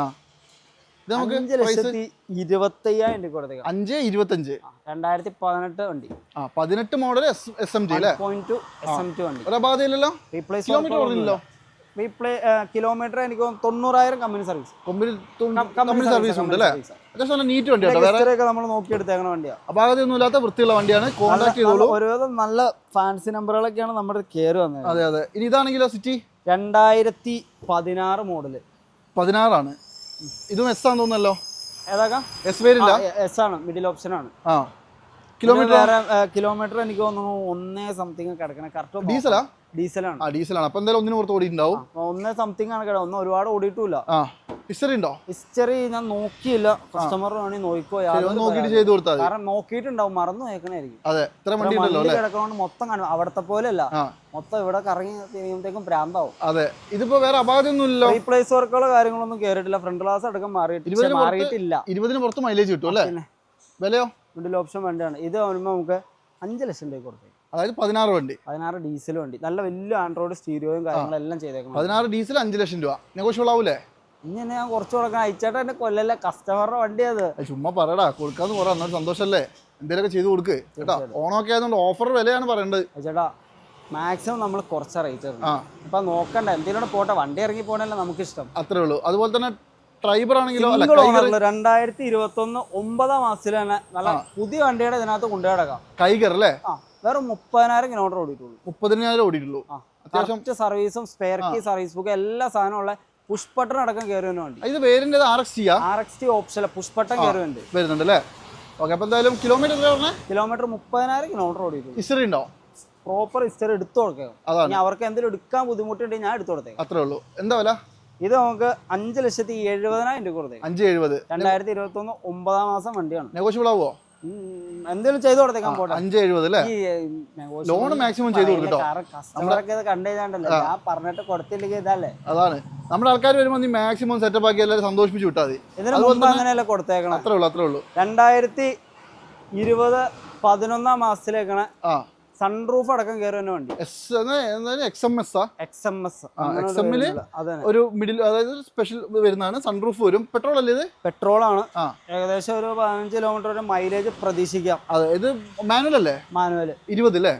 അഞ്ച് ലക്ഷത്തി ഇരുപത്തയ്യായിരം രൂപ കൊടുത്തേക്കാം. അഞ്ച് ഇരുപത്തഞ്ച്. രണ്ടായിരത്തി പതിനെട്ട് വണ്ടി. ആ പതിനെട്ട് model S S M T അല്ലേ? പോയിന്റ് എസ് എം ടി വണ്ടി. റീപ്ലേസ് കിലോമീറ്റർ റീപ്ലേ കിലോമീറ്റർ എനിക്ക് തൊണ്ണൂറായിരം കമ്പനി സർവീസ് കമ്പനി സർവീസ് ഉണ്ട് അല്ലേ. അത്യാവശ്യം നീറ്റ് വേറെ നമ്മൾ നോക്കിയെടുത്തേക്കണ വണ്ടിയാണ് വൃത്തിയുള്ള വണ്ടിയാണ്. കോൺടാക്ട് ചെയ്തോളൂ. ഒരുവിധം നല്ല ഫാൻസി നമ്പറുകളൊക്കെയാണ് നമ്മുടെ കയറി വന്നത്. അതെ അതെ. ഇനി ഇതാണെങ്കിലോ സിറ്റി രണ്ടായിരത്തി പതിനാറ് മോഡൽ പതിനാറാണ്. ഇതും എസ് ആണെന്ന് തോന്നുന്നല്ലോ എസ് വേരില്ല എസ് ആണ് മിഡിൽ ഓപ്ഷൻ ആണ്. ആ. കിലോമീറ്റർ കിലോമീറ്റർ എനിക്ക് തോന്നുന്നു ഒന്നേ സംതിങ് കിടക്കണേ. കറക്റ്റ് ഡീസലാ ഡീസലാണ് ആ? ഡീസലാണ് അപ്പൊ എന്തായാലും ഒന്നിനു പുറത്ത് ഓടിയിട്ടുണ്ടാവും. ഒന്നേ സംതിങ് ആണ് കിടക്കുന്നത് ഒന്നും ഒരുപാട് ഓടിയിട്ടില്ല ആ. ഹിസ്റ്ററി ഉണ്ടോ? ഹിസ്റ്ററി ഞാൻ നോക്കിയില്ല. കസ്റ്റമർ വേണമെങ്കിൽ നോക്കിക്കോ നോക്കിയിട്ട് ചെയ്ത് കൊടുത്താൽ കാരണം നോക്കിയിട്ടുണ്ടാവും മറന്നു നോക്കണായിരിക്കും അതെ ഇത്ര വണ്ടി കിടക്കണോണ്ട് മൊത്തം കാണും. അവിടത്തെ പോലെയല്ല. അല്ല മൊത്തം ഇവിടെ കറങ്ങി തിരിയുമ്പോഴത്തേക്കും പ്രാന്താവും. അതെ ഇതിപ്പോ വേറെ അപാകതയൊന്നും ഇല്ലല്ലോ റീപ്ലേസ് വർക്കുകളോ കാര്യങ്ങളൊന്നും കേറിയിട്ടില്ല. ഫ്രണ്ട് ഗ്ലാസ് അടക്കം മാറിയിട്ടില്ല. മാറിയിട്ടില്ല. ഇരുപതിന് പുറത്ത് മൈലേജ് കിട്ടും അല്ലേ? വിലയോ? മിഡിൽ ഓപ്ഷൻ വണ്ടിയാണ്. ഇത് വരുമ്പോൾ നമുക്ക് അഞ്ച് ലക്ഷം രൂപ കൊടുത്തേ അതായത് പതിനാറ് വണ്ടി. പതിനാറ് ഡീസൽ വണ്ടി. നല്ല വലിയ ആൻഡ്രോയിഡ് സ്റ്റീരിയോയും കാര്യങ്ങളെല്ലാം ചെയ്തേക്കണം പതിനാറ് ഡീസൽ അഞ്ച് ലക്ഷം രൂപ. നെഗോഷ്യബിൾ ആവൂലേ? ഇനി ഞാൻ കുറച്ച് കൊടുക്കണം. അയച്ചേട്ടാ എന്നെ കൊല്ലല്ല? കസ്റ്റമറുടെ വണ്ടി അത് ചുമ്മാ പറയടാ. കൊടുക്കാന്ന് പറ. എന്നൊരു സന്തോഷല്ലേ? എന്തെങ്കിലുമൊക്കെ ചെയ്ത് കൊടുക്ക്. കേട്ടോ? ഓണമൊക്കെ ആയതുകൊണ്ട് ഓഫർ വിലയാണ് പറയേണ്ടത്. അയച്ചേട്ടാ മാക്സിമം നമ്മൾ കുറച്ച് റേറ്റ് അപ്പൊ നോക്കണ്ട. എന്തെങ്കിലും പോട്ടെ. വണ്ടി ഇറങ്ങി പോകണല്ലേ നമുക്ക് ഇഷ്ടം അത്രേ ഉള്ളൂ. അതുപോലെ തന്നെ ഡ്രൈവർ ആണെങ്കിലും രണ്ടായിരത്തി ഇരുപത്തി ഒന്ന് ഒമ്പതാം മാസത്തിൽ തന്നെ നല്ല പുതിയ വണ്ടിയുടെ ഇതിനകത്ത് കൊണ്ടുപോയിടക്കാം കൈകർ അല്ലേ? വേറെ മുപ്പതിനായിരം കിലോമീറ്റർ ഓടിയിട്ടുള്ളൂ. മുപ്പതിനായിരം ഓടിയിട്ടുള്ളൂ. കറക്റ്റ് സർവീസും സ്പെയർ കീ സർവീസ് ബുക്ക് എല്ലാ സാധനവും ഉള്ള പുഷ് ബട്ടൺ അടക്കം കയറുന്ന വണ്ടി. ഇത് വേരിന്റെ R X T R X T option push button കയറുന്നുണ്ട് വരുന്നുണ്ട് അല്ലേ ഓക്കെ അപ്പോൾ എന്തായാലും കിലോമീറ്റർ കിലോമീറ്റർ മുപ്പതിനായിരം കിലോമീറ്റർ ഓടിയിട്ടുള്ളൂ. ഹിസ്റ്ററി ഉണ്ടോ? പ്രോപ്പർ ഹിസ്റ്ററി എടുത്തു കൊടുക്കാം അതാണ്. അവർക്ക് എന്തെങ്കിലും എടുക്കാൻ ബുദ്ധിമുട്ടുണ്ടെങ്കിൽ ഞാൻ എടുത്തു കൊടുത്തേ അത്രേ ഉള്ളൂ. എന്താ വില? ഇത് നമുക്ക് അഞ്ച് ലക്ഷത്തി എഴുപതിനായിരം രൂപ കൊടുത്തേക്കാം. അഞ്ച് എഴുപത്. രണ്ടായിരത്തി ഇരുപത്തി ഒന്ന് ഒമ്പതാം മാസം വണ്ടിയാണ്. നെഗോഷ്യബിൾ ആവുമോ എന്തെങ്കിലും ചെയ്തു കൊടുത്തേക്കാൻ പോട്ടെ. അഞ്ച് എഴുപത് അല്ലേ? ലോൺ മാക്സിമം ചെയ്തു കൊടുക്കട്ടോ കസ്റ്റമറൊക്കെ ഇത് കണ്ടു ഞാൻ പറഞ്ഞിട്ട് കൊടുത്തില്ലെങ്കിൽ ഇതല്ലേ? അതാണ്. നമ്മുടെ ആൾക്കാർ വരുമ്പോൾ നീ മാക്സിമം സെറ്റപ്പ് ആക്കി എല്ലാവരും സന്തോഷിപ്പിച്ച് വിട്ടാൽ മതി. കൊടുത്തേക്കണം? അത്രേ ഉള്ളൂ അത്രേ ഉള്ളൂ. രണ്ടായിരത്തി ഇരുപത് പതിനൊന്നാം മാസത്തിലേക്കാണ്. ആ. സൺറൂഫ് അടക്കം കയറുന്ന വണ്ടി. X M S X M S X എമ്മിൽ ഒരു മിഡിൽ അതായത് സ്പെഷ്യൽ വരുന്നതാണ് സൺറൂഫ് വരും. പെട്രോൾ അല്ലേ ഇത്? പെട്രോൾ ആണ് ഏകദേശം ഒരു പതിനഞ്ച് കിലോമീറ്റർ വരെ മൈലേജ് പ്രതീക്ഷിക്കാം. അതെ ഇത് മാനുവൽ അല്ലേ? മാനുവൽ ഇരുപത് അല്ലേ?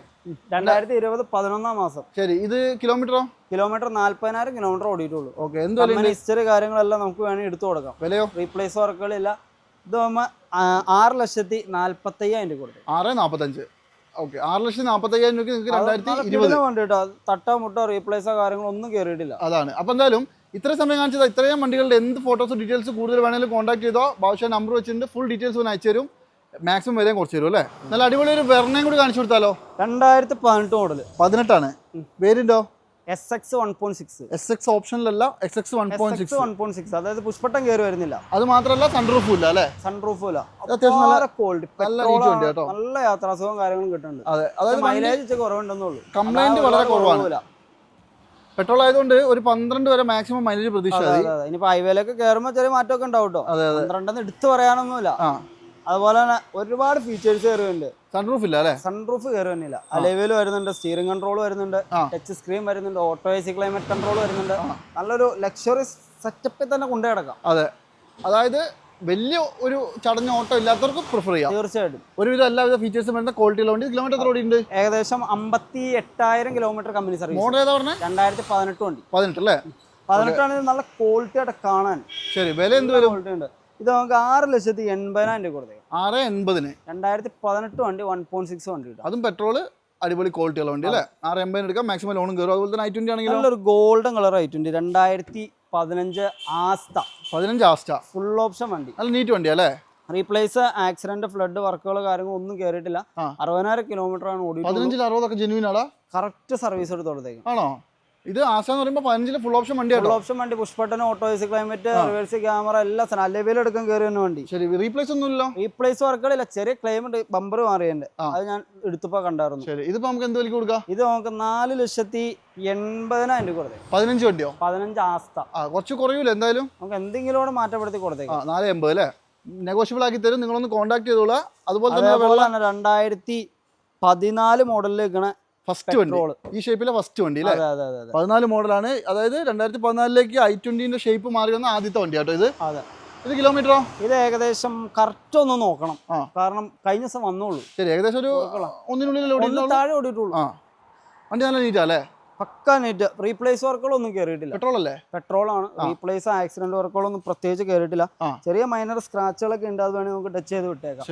രണ്ടായിരത്തി ഇരുപത് പതിനൊന്നാം മാസം. ശരി ഇത് കിലോമീറ്ററോ കിലോമീറ്റർ നാല്പതിനായിരം കിലോമീറ്റർ ഓടിയിട്ടുള്ളൂ. ഓക്കെ എന്തായാലും ഹിസ്റ്ററി കാര്യങ്ങളെല്ലാം നമുക്ക് വേണമെങ്കിൽ എടുത്തു കൊടുക്കാം. വിലയോ? റീപ്ലേസ് വർക്കുകളില്ല ഇത് ആറ് ലക്ഷത്തി നാല്പത്തയ്യായിരം രൂപ കൊടുത്തു. ആറ് നാൽപ്പത്തഞ്ച് ഓക്കെ. ആറ് ലക്ഷത്തി നാൽപ്പത്തയ്യായിരം രൂപയ്ക്ക് നിങ്ങൾക്ക് രണ്ടായിരത്തി ഇരുപത്. വണ്ടി കേട്ടോ. തട്ടോ മുട്ടോ റീപ്ലേസോ കാര്യങ്ങളൊന്നും കയറിയിട്ടില്ല അതാണ്. അപ്പോൾ എന്തായാലും ഇത്ര സമയം കാണിച്ചത് ഇത്രയും വണ്ടികളുടെ എന്ത് ഫോട്ടോസ് ഡീറ്റെയിൽസ് കൂടുതൽ വേണമെങ്കിലും കോൺടാക്ട് ചെയ്തോ. ബാദുഷ നമ്പർ വെച്ചിട്ടുണ്ട്. ഫുൾ ഡീറ്റെയിൽസ് ഒന്ന് അയച്ചു തരും. മാക്സിമം വരെയും കുറച്ച് തരും അല്ലേ? നല്ല അടിപൊളി ഒരു വെർണയും കൂടി കാണിച്ചു കൊടുത്താലോ? രണ്ടായിരത്തി പതിനെട്ട് മോഡൽ പതിനെട്ടാണ്. വേരിന്റോ S X one point six S X ഓപ്ഷനിലല്ല X X one point six one point six അതായത് പുഷ്പട്ടം കയറി വരുന്നില്ല. അത് മാത്രമല്ല സൺറൂഫും ഇല്ല അല്ലേ? സൺറൂഫും ഇല്ല. അത്യാവശ്യം നല്ല- ക്വാളിറ്റി നല്ല പെട്രോൾ neat വണ്ടി കേട്ടോ. നല്ല യാത്രാസുഖവും കാര്യങ്ങളും കിട്ടുന്നുണ്ട്. അതെ. അതായത് മൈലേജ് കുറവുണ്ടെന്നുള്ളൂ. കംപ്ലൈന്റ് വളരെ കുറവാണ്. പെട്രോൾ ആയതുകൊണ്ട് ഒരു പന്ത്രണ്ട് വരെ മാക്സിമം മൈലേജ് പ്രതീക്ഷ ഇനിയിപ്പോ ഹൈവേയിലൊക്കെ കയറുമ്പോൾ ചെറിയ മാറ്റമൊക്കെ ഉണ്ടാവും കേട്ടോ. പന്ത്രണ്ടെന്ന് എടുത്തു പറയാനൊന്നുമില്ല. അതുപോലെ തന്നെ ഒരുപാട് ഫീച്ചേഴ്സ് കയറുന്നുണ്ട് സൺറൂഫ് ഇല്ല അല്ലേ? സൺറൂഫ് കയറുന്നില്ല അലൈവൽ വരുന്നുണ്ട് സ്റ്റിയറിംഗ് കൺട്രോൾ വരുന്നുണ്ട് ടച്ച് സ്ക്രീൻ വരുന്നുണ്ട് auto A C climate control വരുന്നുണ്ട്. നല്ലൊരു ലക്ഷറി സെറ്റപ്പിൽ തന്നെ കൊണ്ടു കിടക്കാം അതെ. അതായത് വലിയ ഒരു ചടഞ്ഞ ഓട്ടോ ഇല്ലാത്തവർക്ക് പ്രിഫർ ചെയ്യാം. തീർച്ചയായിട്ടും. ഒരുവിധം എല്ലാവിധ ഫീച്ചേഴ്സും വരുന്ന ക്വാളിറ്റിയുള്ള വണ്ടി കിലോമീറ്റർ എത്ര ഓടിയുണ്ട് ഏകദേശം അമ്പത്തി എട്ടായിരം കിലോമീറ്റർ കമ്പനി സർവീസ് മോഡൽ ഏതാ പറഞ്ഞത് രണ്ടായിരത്തി പതിനെട്ട് വണ്ടി. പതിനെട്ട് അല്ലേ? പതിനെട്ടാണെങ്കിൽ നല്ല ക്വാളിറ്റി ആയിട്ട് കാണാൻ. ശരി വില എന്ത് വരും? ക്വാളിറ്റി ഉണ്ട്. ഇത് നമുക്ക് ആറ് ലക്ഷത്തി എൺപതിനായിരം രൂപ കൊടുത്തേ ആറ് എൺപതിന്. രണ്ടായിരത്തി പതിനെട്ട് വണ്ടി വൺ പോയിന്റ് സിക്സ് വണ്ടി കിട്ടും. അതും പെട്രോൾ അടിപൊളി ക്വാളിറ്റിയുള്ള വണ്ടി അല്ലേ ആറ് എൺപതിന് എടുക്കാം. മാക്സിമം ലോണും കയറും അതുപോലെ തന്നെ ഐ ട്വന്റി ആണെങ്കിൽ നല്ലൊരു ഗോൾഡൻ കളർ ഐ ട്വന്റി രണ്ടായിരത്തി പതിനഞ്ച് ആസ്ത. പതിനഞ്ച് ആസ്ത. ഫുൾ ഓപ്ഷൻ വണ്ടി. നല്ല നീറ്റ് വണ്ടി അല്ലേ? റീപ്ലേസ് ആക്സിഡന്റ് ഫ്ലഡ് വർക്കുകൾ കാര്യങ്ങൾ ഒന്നും കയറിയിട്ടില്ല. അറുപതിനായിരം കിലോമീറ്റർ ആണ് ഓടി പതിനഞ്ചിൽ അറുപതൊക്കെ ജെന്യൂൻ ആടാ? കറക്റ്റ് സർവീസ് എടുത്ത് കൊടുത്തേക്കും. ആണോ? ഇത് ആശാന്ന് പറയുമ്പോൾ പതിനഞ്ചിൽ ഫുൾ ഓപ്ഷൻ വണ്ടി ഫുൾ ഓപ്ഷൻ വണ്ടി push button auto climate reverse camera എല്ലാം സാധനം. അലവിൽ എടുക്കാൻ കയറി വന്ന വണ്ടി. ശരി റീപ്ലേസ് ഒന്നും ഇല്ല റീപ്ലേസ് വർക്കുകളില്ല. ചെറിയ ക്ലൈമറ്റ് ബമ്പർ മാറിയുണ്ട് അത് ഞാൻ എടുത്തപ്പോ കണ്ടായിരുന്നു. ശരി ഇതിപ്പോ നമുക്ക് എന്ത് വിലക്ക് കൊടുക്കാം? ഇത് നമുക്ക് നാല് ലക്ഷത്തി എൺപതിനായിരം രൂപ കൊടുത്തേ പതിനഞ്ച് വണ്ടിയോ? പതിനഞ്ച് ആസ്ത കുറച്ച് കുറയൂല എന്തായാലും? നമുക്ക് എന്തെങ്കിലും കൂടെ മാറ്റപ്പെടുത്തി കൊടുത്തേക്കാം. നാല് എൺപത് അല്ലേ? നെഗോഷ്യബിൾ ആക്കി തരും. നിങ്ങളൊന്ന് കോൺടാക്ട് ചെയ്തോളാം. അതുപോലെ തന്നെ രണ്ടായിരത്തി പതിനാല് മോഡലിൽ നിൽക്കണ ഫസ്റ്റ് വണ്ടി. ഈ ഷേപ്പിലെ ഫസ്റ്റ് വണ്ടി അല്ലേ പതിനാല് മോഡലാണ്. അതായത് രണ്ടായിരത്തി പതിനാലിലേക്ക് ഐ ട്വന്റിന്റെ ഷേപ്പ് മാറി വന്ന ആദ്യത്തെ വണ്ടി കേട്ടോ ഇത് ഇത് കിലോമീറ്ററോ ഇത് ഏകദേശം കറക്റ്റ് ഒന്ന് നോക്കണം. കാരണം കഴിഞ്ഞ ദിവസം വന്നോളൂ ശരി ഏകദേശം ഒരു ഒന്നിനുള്ളിൽ താഴെ ഓടിയിട്ടുള്ളൂ. വണ്ടി നല്ല നീറ്റാ അല്ലേ പക്ക നീറ്റ് റീപ്ലേസ് വർക്കുകളൊന്നും കയറിയിട്ടില്ല പെട്രോൾ അല്ലേ പെട്രോൾ ആണ് റീപ്ലേസ് ആക്സിഡന്റ് വർക്കുകളൊന്നും പ്രത്യേകിച്ച് കയറിയിട്ടില്ല ചെറിയ മൈനർ സ്ക്രാച്ചുകളൊക്കെ ഉണ്ട് അത് വേണമെങ്കിൽ നമുക്ക് ടച്ച് ചെയ്ത് വിട്ടേക്കാം.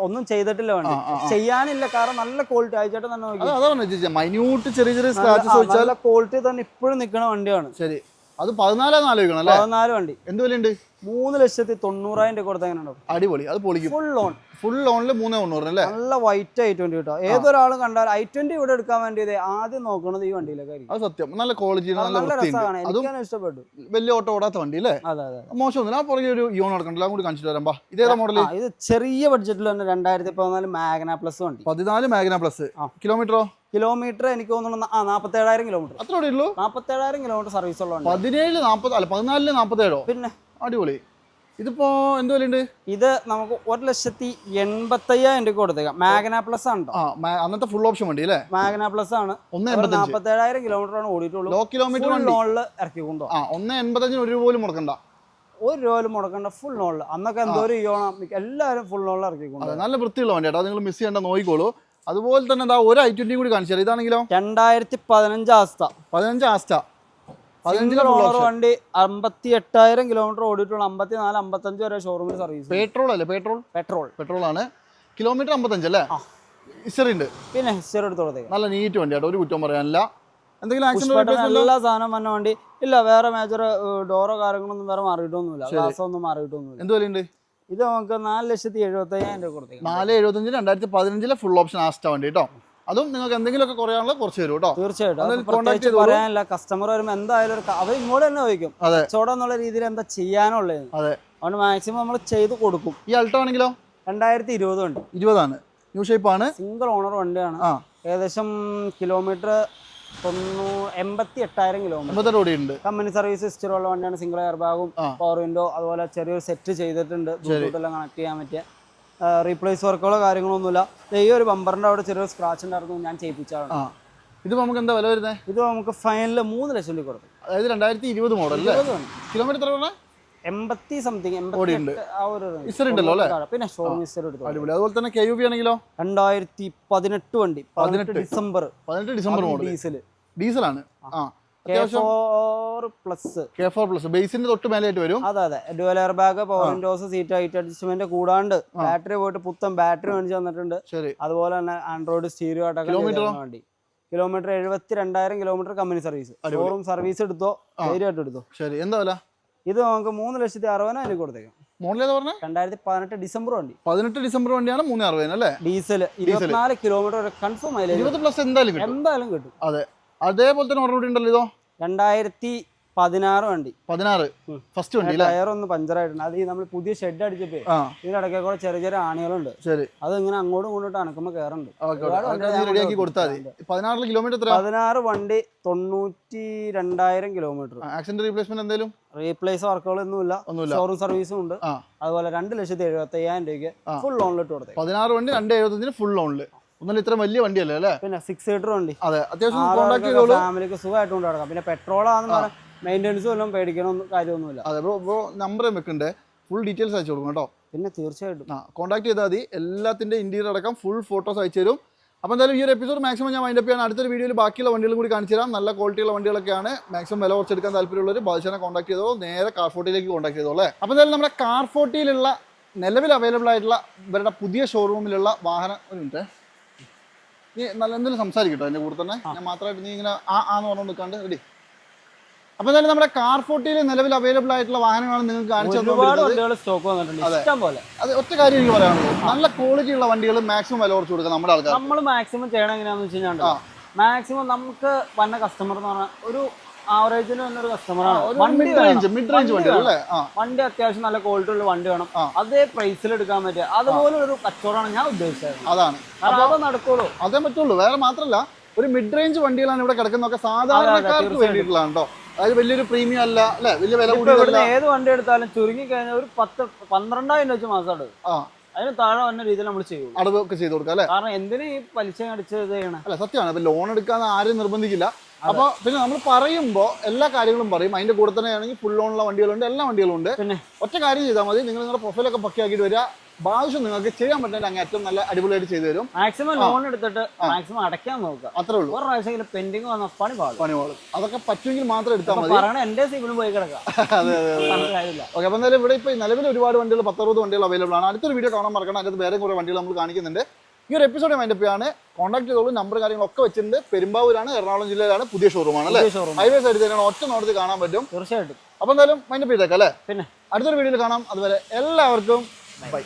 ഒന്നും ചെയ്തിട്ടില്ല വേണ്ടി. ആ. ചെയ്യാനില്ല കാരണം നല്ല ക്വാളിറ്റി ആയിച്ചേട്ടൻ തന്നെ മൈന്യൂട്ട് ചെറിയ ചെറിയ സ്ക്രാച്ചസ് നല്ല ക്വാളിറ്റി തന്നെ ഇപ്പോഴും നിൽക്കുന്ന വണ്ടിയാണ്. ശരി അത് പതിനാലാന്ന് ആലോചിക്കണം അല്ലേ? പതിനാല് വണ്ടി. എന്ത് വിലയുണ്ട്? മൂന്ന് ലക്ഷത്തി തൊണ്ണൂറായിരം രൂപ കൊടുത്താൽ എങ്ങനെ ഉണ്ടാവും അടിപൊളി അത് പൊളിക്കും. ഫുൾ ലോൺ ഫുൾ ലോണിൽ മൂന്ന് തൊണ്ണൂറിന് അല്ലേ? നല്ല വൈറ്റ് ഐ ട്വന്റി കിട്ടും. ഏതൊരാളും കണ്ടാൽ ഐ ട്വന്റി ഇവിടെ എടുക്കാൻ വേണ്ടിയത് ആദ്യം നോക്കുന്നത് ഈ വണ്ടിയിലൊക്കെ കാര്യം. അത് സത്യം. നല്ല ക്വാളിറ്റി നല്ല രസമാണ്. എനിക്കാണ് ഇഷ്ടപ്പെട്ടു. വലിയ ഓട്ടോ ഓടാത്ത വണ്ടി അല്ലേ? അതെ അതെ മോശമൊന്നുമില്ല ആ പുറകെ ഒരു യോൺ നടക്കണ്ടല്ലോ അതും കൂടി കാണിച്ചിട്ട് വരാം. ഇതേതാ മോഡൽ ഇത് ചെറിയ ബഡ്ജറ്റിൽ തന്നെ രണ്ടായിരത്തി പതിനാല് മാഗ്ന പ്ലസ് വണ്ടി. പതിനാല് മാഗ്ന പ്ലസ്. കിലോമീറ്ററോ? കിലോമീറ്റർ എനിക്ക് തോന്നുന്നു ആ നാപ്പത്തേഴായിരം കിലോമീറ്റർ. അത്ര കൂടെ ഉള്ളൂ. നാപ്പത്തേഴായിരം കിലോമീറ്റർ സർവീസ് ഉള്ള വണ്ടി. പതിനേഴ് നാൽപ്പത് അല്ല പതിനാലിൽ നാൽപ്പത്തേഴോ പിന്നെ? അടിപൊളി. ഇതിപ്പോ എന്ത് വിലയുണ്ട്? ഇത് നമുക്ക് ഒരു ലക്ഷത്തി എൺപത്തയ്യായിരം രൂപ കൊടുത്തേക്കാം. മാഗ്ന പ്ലസ് ആണ് അന്നത്തെ ഫുൾ ഓപ്ഷൻ വണ്ടി അല്ലേ? മാഗ്ന പ്ലസ് ആണ്. നാപ്പത്തേഴായിരം കിലോമീറ്റർ ആണ് ഓടിയിട്ടുള്ളൂ. ലോ കിലോമീറ്റർ ലോണിൽ ഇറക്കി കൊണ്ടുപോകാം ആ ഒന്ന് എൺപത്തഞ്ചിന് ഒരു രൂപ പോലും മുടക്കണ്ട. ഒരു രൂപ പോലും മുടക്കണ്ട ഫുൾ ലോണിൽ അന്നൊക്കെ എന്തോരം ചെയ്യണം എല്ലാവരും ഫുൾ ലോണിൽ ഇറക്കി കൊണ്ടുപോകും നല്ല വൃത്തിയുള്ള വണ്ടി കേട്ടോ നിങ്ങൾ മിസ് ചെയ്യേണ്ട നോക്കിക്കോളൂ അതുപോലെ തന്നെ എന്താ ഒരു ഐ ട്വന്റി കൂടി കാണിച്ചാൽ ഇതാണെങ്കിലോ? രണ്ടായിരത്തി പതിനഞ്ച് ആസ്ത. പതിനഞ്ച് പതിനഞ്ചിലെ സിംഗിൾ ഓണർ വണ്ടി അമ്പത്തി എട്ടായിരം കിലോമീറ്റർ ഓടിയിട്ടുള്ള അമ്പത്തി നാല് അമ്പത്തഞ്ച് വരെ ഷോറൂമിൽ സർവീസ് പെട്രോൾ അല്ലേ? പെട്രോൾ പെട്രോൾ പെട്രോൾ ആണ് കിലോമീറ്റർ അമ്പത്തഞ്ച് അല്ലേ. ഹിസ്റ്ററി ഉണ്ട്. പിന്നെ ഹിസ്റ്ററി എടുത്തോളത്തേ നല്ല നീറ്റ് വണ്ടി കേട്ടോ. ഒരു കുറ്റം പറയാനില്ല. എന്തെങ്കിലും എല്ലാ സാധനം വന്ന വണ്ടി. ഇല്ല വേറെ മേജർ ഡോറോ കാര്യങ്ങളൊന്നും വേറെ മാറിയിട്ടൊന്നുമില്ല. ഗ്ലാസ് ഒന്നും മാറിയിട്ടൊന്നുമില്ല. എന്ത് വിലയുണ്ട്? ഇത് നമുക്ക് നാല് ലക്ഷത്തി എഴുപത്തി അയ്യായിരം രൂപ കൊടുത്തേക്കാം. നാല് എഴുപത്തഞ്ച് രണ്ടായിരത്തി പതിനഞ്ചിലെ ഫുൾ ഓപ്ഷൻ ആസ്റ്റ വണ്ടി കേട്ടോ. അതും നിങ്ങൾക്ക് എന്തെങ്കിലുമൊക്കെ കുറയാനുള്ള കുറച്ച് തരും കേട്ടോ. തീർച്ചയായിട്ടും. പറയാനില്ല. കസ്റ്റമർ വരുമ്പോൾ എന്തായാലും ഒരു അവർ ഇങ്ങോട്ട് തന്നെ ചോദിക്കും. കച്ചവടം എന്നുള്ള രീതിയിൽ എന്താ ചെയ്യാനുള്ളത് അതെ. അതുകൊണ്ട് മാക്സിമം നമ്മൾ ചെയ്ത് കൊടുക്കും. ഈ അൾട്ടോ ആണെങ്കിലോ? രണ്ടായിരത്തി ഇരുപത് ഉണ്ട്. ഇരുപതാണ്. ന്യൂ ഷേപ്പ് ആണ്. സിംഗിൾ ഓണർ വണ്ടിയാണ്. ഏകദേശം കിലോമീറ്റർ എൺപത്തി എട്ടായിരം കിലോമീറ്റർ കമ്പനി സർവീസ് ഹിസ്റ്ററി ഉള്ള വണ്ടിയാണ്. സിംഗിൾ എയർ ബാഗും പവർ വിൻഡോ അതുപോലെ ചെറിയൊരു സെറ്റ് ചെയ്തിട്ടുണ്ട്. ബ്ലൂടൂത്ത് എല്ലാം കണക്ട് ചെയ്യാൻ പറ്റിയ റീപ്ലേസ് വർക്കുകളോ കാര്യങ്ങളോ ഒന്നുമില്ല ഈ ഒരു ബമ്പറിന്റെ അവിടെ ചെറിയൊരു സ്ക്രാച്ച് ഉണ്ടായിരുന്നു ഞാൻ ചെയ്യിപ്പിച്ചാണ് ഇത് നമുക്ക് എന്താ വില വരുന്നത് ഇത് നമുക്ക് ഫൈനലിൽ മൂന്ന് ലക്ഷം രൂപ കൊടുക്കും അതായത് രണ്ടായിരത്തി ഇരുപത് മോഡൽ കിലോമീറ്റർ എത്ര എൺപത്തി സംതിങ് ഉണ്ടല്ലോ അല്ലേ? പിന്നെ ഷോറൂം അടിപൊളി. അതുപോലെ തന്നെ കെ യു ബി ആണെങ്കിലോ? രണ്ടായിരത്തി പതിനെട്ട് വണ്ടി. പതിനെട്ട്. ഡിസംബർ. പതിനെട്ട് ഡിസംബർ മോഡൽ ഡീസൽ ഡീസലാണ് ആ. പ്ലസ് കെ ഫോർ പ്ലസ് ബേസിന്റെ തൊട്ട് വരും. അതെ അതെ. Dual air bag power windows seat height adjustment കൂടാണ്ട് ബാറ്ററി പോയിട്ട് പുത്തൻ ബാറ്ററി മേടിച്ച് തന്നിട്ടുണ്ട്. അതുപോലെ തന്നെ ആൻഡ്രോയിഡ് സ്റ്റീരിയോ ആയിട്ടൊക്കെ വണ്ടി. കിലോമീറ്റർ എഴുപത്തി രണ്ടായിരം kilometre company service showroom service എടുത്തോ ധൈര്യമായിട്ട് എടുത്തോ. ശരി. എന്താ വില? ഇത് നമുക്ക് മൂന്ന് ലക്ഷത്തി അറുപതിനായിരം കൊടുത്തേക്കാം. മോഡൽ ഏതാ പറഞ്ഞത് രണ്ടായിരത്തി പതിനെട്ട് ഡിസംബർ വണ്ടി. പതിനെട്ട് ഡിസംബർ വണ്ടിയാണ് മൂന്ന് അറുപതിന് അല്ലേ? ഡീസൽ ഇരുപത്തിനാല് കിലോമീറ്റർ കൺഫേം മൈലേജ് ഇരുപത് പ്ലസ് എന്തായാലും കിട്ടും. എന്തായാലും കിട്ടും. അതെ. അതേപോലെ തന്നെ ഉണ്ടല്ലോ ഇതോ? രണ്ടായിരത്തി പതിനാറ് വണ്ടി. പതിനാറ്. ഫസ്റ്റ് വണ്ടി ടയറൊന്ന് ടയർ ഒന്ന് പഞ്ചറായിട്ടുണ്ട്. അത് ഈ നമ്മൾ പുതിയ ഷെഡ് അടിച്ചപ്പോ ഇതിനിടയ്ക്ക് കൂടെ ചെറിയ ചെറിയ ആണികളുണ്ട്. ശരി. അത് ഇങ്ങനെ അങ്ങോട്ടും ഇങ്ങോട്ടും അണക്കുമ്പോൾ കയറുന്നുണ്ട് കൊടുത്താൽ മതി. കിലോമീറ്റർ പതിനാറ് വണ്ടി തൊണ്ണൂറ്റി രണ്ടായിരം കിലോമീറ്റർ ആക്സിഡന്റ് റീപ്ലേസ്മെന്റ് എന്തെങ്കിലും റീപ്ലേസ് വർക്കുകളൊന്നുമില്ല. ഒന്നുമില്ല. ഷോറൂം സർവീസും ഉണ്ട്. അതുപോലെ രണ്ട് ലക്ഷത്തി എഴുപത്തി അയ്യായിരം രൂപയ്ക്ക് ഫുൾ ഫുൾ ലോണിലിട്ട് കൊടുത്തത് പതിനാറ് വണ്ടി രണ്ട് എഴുപത്തഞ്ചിന് ഫുൾ ലോണിൽ ഒന്നല്ല ഇത്ര വലിയ വണ്ടിയല്ലേ അല്ലേ? പിന്നെ സിക്സ് സീറ്റർ വണ്ടി. അതെ അത്യാവശ്യം കോൺടാക്ട് ചെയ്തോളൂ. ഫാമിലിക്ക് സുഖമായിട്ട് കൊണ്ട് നടക്കാം. പിന്നെ പെട്രോൾ ആണെന്ന് പറഞ്ഞാൽ മെയിന്റെനൻസ് വല്ലതും പേടിക്കണം കാര്യമൊന്നുമില്ല. അതെ ബ്രോ ബ്രോ നമ്പർ വെക്കണ്ടേ. ഫുൾ ഡീറ്റെയിൽസ് അയച്ചു കൊടുക്കും കേട്ടോ. പിന്നെ തീർച്ചയായിട്ടും. ആ കോൺടാക്ട് ചെയ്താൽ മതി. എല്ലാത്തിന്റെ ഇന്റീരിയർ അടക്കം ഫുൾ ഫോട്ടോസ് അയച്ചു തരും. അപ്പോൾ എന്തായാലും ഈ ഒരു എപ്പിസോഡ് മാക്സിമം ഞാൻ വൈൻഡപ്പ് ചെയ്യാൻ അടുത്തൊരു വീഡിയോയിൽ ബാക്കിയുള്ള വണ്ടികളും കൂടി കാണിച്ചു തരാം. നല്ല ക്വാളിറ്റിയുള്ള വണ്ടികളൊക്കെയാണ്. മാക്സിമം വില കുറച്ചെടുക്കാൻ താല്പര്യമുള്ളവർ ബാദിഷാനെ കോൺടാക്ട് ചെയ്തോ നേരെ കാർ ഫോർട്ടിയിലേക്ക് കോൺടാക്ട് ചെയ്തോ അല്ലേ? അപ്പോൾ എന്തായാലും നമ്മുടെ കാർ ഫോർട്ടിയിലുള്ള നിലവിൽ അവൈലബിൾ ആയിട്ടുള്ള ഇവരുടെ പുതിയ ഷോറൂമിലുള്ള വാഹനം ഒരു മിനിറ്റ് നീ നല്ല എന്തെങ്കിലും സംസാരിക്കട്ടോ എന്റെ കൂടെ തന്നെ? ഞാൻ മാത്രമായിട്ട് നീ ഇങ്ങനെ ആ ആന്ന് പറഞ്ഞു നിൽക്കാണ്ട് റെഡി അപ്പൊ എന്തായാലും നമ്മുടെ കാർ ഫോർട്ടിയിൽ നിലവിൽ അവൈലബിൾ ആയിട്ടുള്ള വാഹനങ്ങളാണ് നിങ്ങൾക്ക് കാണിച്ചു ഒരുപാട് സ്റ്റോക്ക് വന്നിട്ടുണ്ട്. അത്. ഒറ്റ കാര്യം എനിക്ക് പറയാനുള്ളൂ നല്ല ക്വാളിറ്റി ഉള്ള വണ്ടികൾ മാക്സിമം വില കുറച്ച് കൊടുക്കുക നമ്മുടെ ആൾക്കാർ നമ്മൾ മാക്സിമം ചെയ്യണം എങ്ങനെയാണെന്ന് വെച്ച് കഴിഞ്ഞാൽ മാക്സിമം നമുക്ക് വന്ന കസ്റ്റമർ എന്ന് പറഞ്ഞാൽ ഒരു ആവറേജിന് വന്ന ഒരു കസ്റ്റമറാണ് വണ്ടി റേഞ്ച് മിഡ് റേഞ്ച് വണ്ടി അല്ലേ? വണ്ടി അത്യാവശ്യം നല്ല ക്വാളിറ്റി ഉള്ള വണ്ടി വേണം. അതേ പ്രൈസിൽ എടുക്കാൻ പറ്റുക അതുപോലെ ഒരു കച്ചവടമാണ് ഞാൻ ഉദ്ദേശിച്ചത്. അതാണ്. അത് നടക്കുള്ളൂ. അതേ പറ്റുള്ളൂ. വേറെ മാത്രമല്ല ഒരു മിഡ് റേഞ്ച് വണ്ടികളാണ് ഇവിടെ കിടക്കുന്നതൊക്കെ സാധാരണക്കാർക്ക് തീർച്ചയായിട്ടും. വേണ്ടിയിട്ടുള്ളതാണ് കേട്ടോ അതായത് വലിയൊരു പ്രീമിയം അല്ല അല്ലെ? വലിയ വില ഇവിടുന്ന് ഏത് വണ്ടി എടുത്താലും ചുരുങ്ങി കഴിഞ്ഞാൽ ഒരു പത്ത് പന്ത്രണ്ടായിരം വെച്ച് മാസം അടവ് ആ. അതിന് താഴെ വന്ന രീതിയിൽ നമ്മൾ ചെയ്യും അടവൊക്കെ ചെയ്ത് കൊടുക്കാം അല്ലെ? കാരണം എന്തിനാ ഈ പലിശ അടിച്ചത് ചെയ്യണം? ചെയ്യണേ അല്ല സത്യമാണ്. ഇപ്പൊ ലോൺ എടുക്കാൻ ആരും നിർബന്ധിക്കില്ല. അപ്പൊ പിന്നെ നമ്മൾ പറയുമ്പോൾ എല്ലാ കാര്യങ്ങളും പറയും. അതിന്റെ കൂടെ തന്നെ ആണെങ്കിൽ ഫുൾ ലോണുള്ള വണ്ടികളുണ്ട് എല്ലാ വണ്ടികളും ഉണ്ട് പിന്നെ? ഒറ്റ കാര്യം ചെയ്താൽ മതി. നിങ്ങൾ നിങ്ങളുടെ പ്രൊഫൈലൊക്കെ പക്കിയാക്കിയിട്ട് വരിക. ഭാവശ്യം നിങ്ങൾക്ക് ചെയ്യാൻ പറ്റുന്ന അങ്ങ് ഏറ്റവും നല്ല അടിപൊളിയായിട്ട് ചെയ്തു തരും. മാക്സിമം ലോൺ എടുത്തിട്ട് മാക്സിമം അടയ്ക്കാൻ നോക്കുക. അത്രേ ഉള്ളൂ. ഒരു പ്രാവശ്യം പെൻഡിങ് വന്ന പണി പാടും പണി പാടും അതൊക്കെ പറ്റുമെങ്കിൽ മാത്രം എടുത്താൽ മതി. പറയണ എന്റെ സിബിലും പോയി കിടക്കാം. അതെ അതെ ഓക്കെ അപ്പോൾ എന്തായാലും ഇവിടെ ഇപ്പൊ നിലവിൽ ഒരുപാട് വണ്ടികൾ പത്തറുപത് വണ്ടികൾ അവൈലബിൾ ആണ്. അടുത്തൊരു വീഡിയോ കാണാൻ മറക്കണം അതിനകത്ത് വേറെ കുറെ വണ്ടികൾ നമ്മൾ കാണിക്കുന്നുണ്ട്. ഈ ഒരു എപ്പിസോഡ് മൈൻഡപ്പ് ആണ് കോൺടാക്ട് ചെയ്തോളൂ നമ്പർ കാര്യങ്ങളൊക്കെ വെച്ചിട്ടുണ്ട്. പെരുമ്പാവൂരാണ് എറണാകുളം ജില്ലയിലാണ് പുതിയ ഷോറൂമാണ് അല്ലേ. ഹൈവേ സൈഡിൽ തന്നെയാണ് ഒറ്റ നോട്ടത്തിൽ കാണാൻ പറ്റും. തീർച്ചയായിട്ടും. അപ്പോൾ എന്തായാലും മൈൻഡപ്പ് ചെയ്തേക്കാം അല്ലേ? പിന്നെ. അടുത്തൊരു വീഡിയോയിൽ കാണാം. അതുവരെ എല്ലാവർക്കും ബൈ